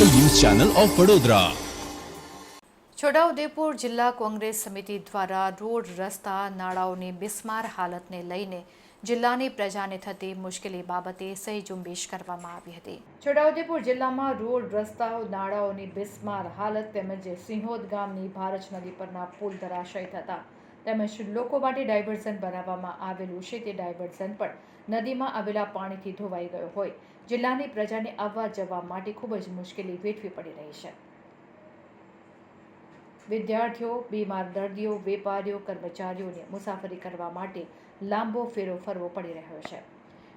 Channel of Vadodara. Chhota Udepur જિલ્લા કોંગ્રેસ સમિતિ દ્વારા રોડ, રસ્તા, નાળાઓની બિસ્માર હાલતને લઈને જિલ્લાની પ્રજાને થતી મુશ્કેલી બાબતે સહી ઝુંબેશ કરવામાં આવી હતી. છોટાઉદેપુર જિલ્લામાં રોડ, રસ્તાઓ, નાળાઓની બિસ્માર હાલત તેમજ સિંહોદ ગામની ભારત નદી પરના પુલ ધરાશય થતા તેમજ લોકો માટે ડાયવર્ઝન બનાવવામાં આવેલું છે તે ડાયવર્ઝન પણ નદીમાં આવેલા પાણીથી ધોવાઈ ગયો હોય. જિલ્લાની પ્રજાને આવવા જવા માટે ખૂબ જ મુશ્કેલી વેઠવી પડી રહી છે. વિદ્યાર્થીઓ, બીમાર દર્દીઓ, વેપારીઓ, કર્મચારીઓને મુસાફરી કરવા માટે લાંબો ફેરો ફરવો પડી રહ્યો છે.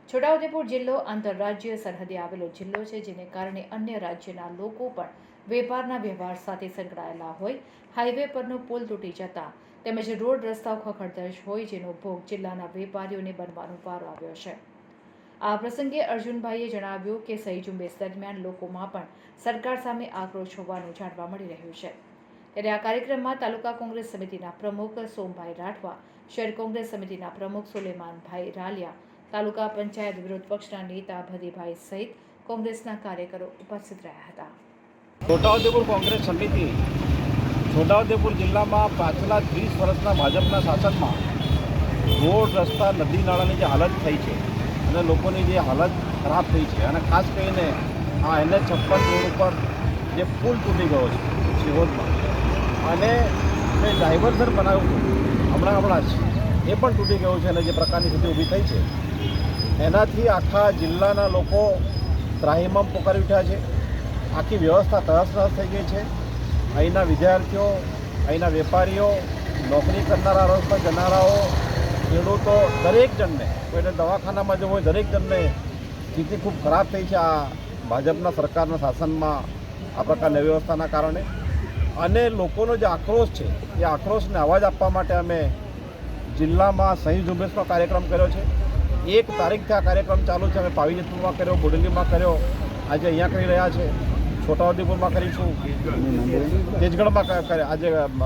છોટાઉદેપુર જિલ્લો આંતરરાજ્ય સરહદે આવેલો જિલ્લો છે જેને કારણે અન્ય રાજ્યના લોકો પણ વેપારના વ્યવહાર સાથે સંકળાયેલા હોય. હાઈવે પરનો પુલ તૂટી જતા તેમજ રોડ રસ્તાઓ ખખડધજ હોય જેનો ભોગ જિલ્લાના વેપારીઓને બનવાનો વારો આવ્યો છે. આ પ્રસંગે અર્જુનભાઈએ જણાવ્યું કે સહી ઝુંબેશ દરમિયાન લોકોમાં પણ સરકાર સામે આક્રોશ હોવાનું જાણવા મળી રહ્યું છે. ત્યારે આ કાર્યક્રમમાં તાલુકા કોંગ્રેસ સમિતિના પ્રમુખ સોમભાઈ રાઠવા, શહેર કોંગ્રેસ સમિતિના પ્રમુખ સુલેમાનભાઈ રાલિયા, તાલુકા પંચાયત વિરોધ પક્ષના નેતા ભદીભાઈ સહિત કોંગ્રેસના કાર્યકરો ઉપસ્થિત રહ્યા હતા. છોટાઉદેપુર કોંગ્રેસ સમિતિ છોટાઉદેપુર જિલ્લામાં પાછલા ત્રીસ વર્ષના ભાજપના શાસનમાં રોડ, રસ્તા, નદી, નાળાની જે હાલત થઈ છે અને લોકોની જે હાલત ખરાબ થઈ છે અને ખાસ કરીને આ એને છપ્પન રોડ ઉપર જે પુલ તૂટી ગયો છે શિહોરમાં અને જે ડાયવર્ઝન બનાવ્યું હમણાં હમણાં જ, એ પણ તૂટી ગયું છે અને જે પ્રકારની સ્થિતિ ઊભી થઈ છે, એનાથી આખા જિલ્લાના લોકો ત્રાહિમામ પોકારી ઉઠ્યા છે, આખી વ્યવસ્થા તહસ નહસ થઈ ગઈ છે. અહીંના વિદ્યાર્થીઓ, અહીંના વેપારીઓ, નોકરી કરનારા રસ્તા જનારાઓ, ખેડૂતો, દરેક જણને, કોઈને દવાખાનામાં જવું હોય, દરેક જણને સ્થિતિ ખૂબ ખરાબ થઈ છે આ ભાજપના સરકારના શાસનમાં આ પ્રકારની વ્યવસ્થાના કારણે. અને લોકોનો જે આક્રોશ છે, એ આક્રોશને અવાજ આપવા માટે અમે જિલ્લામાં સહી ઝુંબેશનો કાર્યક્રમ કર્યો છે. એક તારીખથી આ કાર્યક્રમ ચાલુ છે, અમે પાવીજતપુરમાં કર્યો બોડેલીમાં કર્યો, આજે અહીંયા કરી રહ્યા છે. છોટાઉદેપુરમાં કરીશું તેજગઢમાં આજે અમ,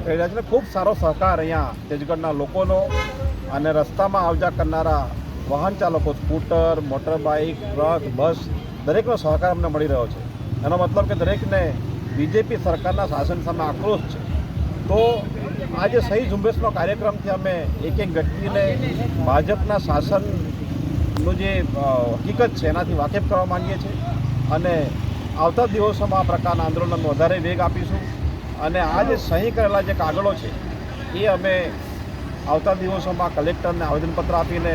કરી રહ્યા છીએ ખૂબ સારો સહકાર અહીંયા તેજગઢના લોકોનો અને રસ્તામાં આવજા કરનારા વાહન ચાલકો scooter motor bike truck bus દરેકનો સહકાર અમને મળી રહ્યો છે. એનો મતલબ કે દરેકને બીજેપી સરકારના શાસન સામે આક્રોશ છે. તો આજે સહી ઝુંબેશનો કાર્યક્રમથી અમે એક એક વ્યક્તિને ભાજપના શાસનનું જે હકીકત છે એનાથી વાકેફ કરવા માંગીએ છીએ. અને આવતા દિવસોમાં આ પ્રકારના આંદોલનમાં વધારે વેગ આપીશું. અને આ જે સહી કરેલા જે કાગળો છે, એ અમે આવતા દિવસોમાં કલેક્ટરને આવેદનપત્ર આપીને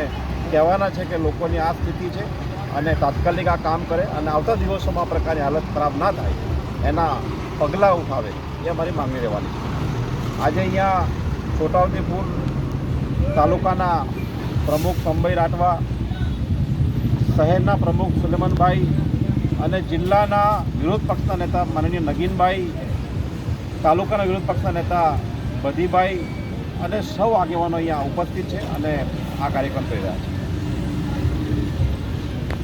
કહેવાના છે કે લોકોની આ સ્થિતિ છે અને તાત્કાલિક આ કામ કરે અને આવતા દિવસોમાં આ પ્રકારની હાલત ખરાબ ના થાય, એના પગલાં ઉઠાવે એ અમારી માંગણી રહેવાની છે. આજે અહીંયા છોટાઉદેપુર તાલુકાના પ્રમુખ સંભાઈ રાઠવા, શહેરના પ્રમુખ સુલેમાનભાઈ અને જિલ્લાના વિરોધ પક્ષના નેતા માનનીય નગીનભાઈ, તાલુકાના વિરોધ પક્ષના નેતા બધીભાઈ અને સૌ આગેવાનો અહીંયા ઉપસ્થિત છે અને આ કાર્યક્રમ કરી રહ્યા છે.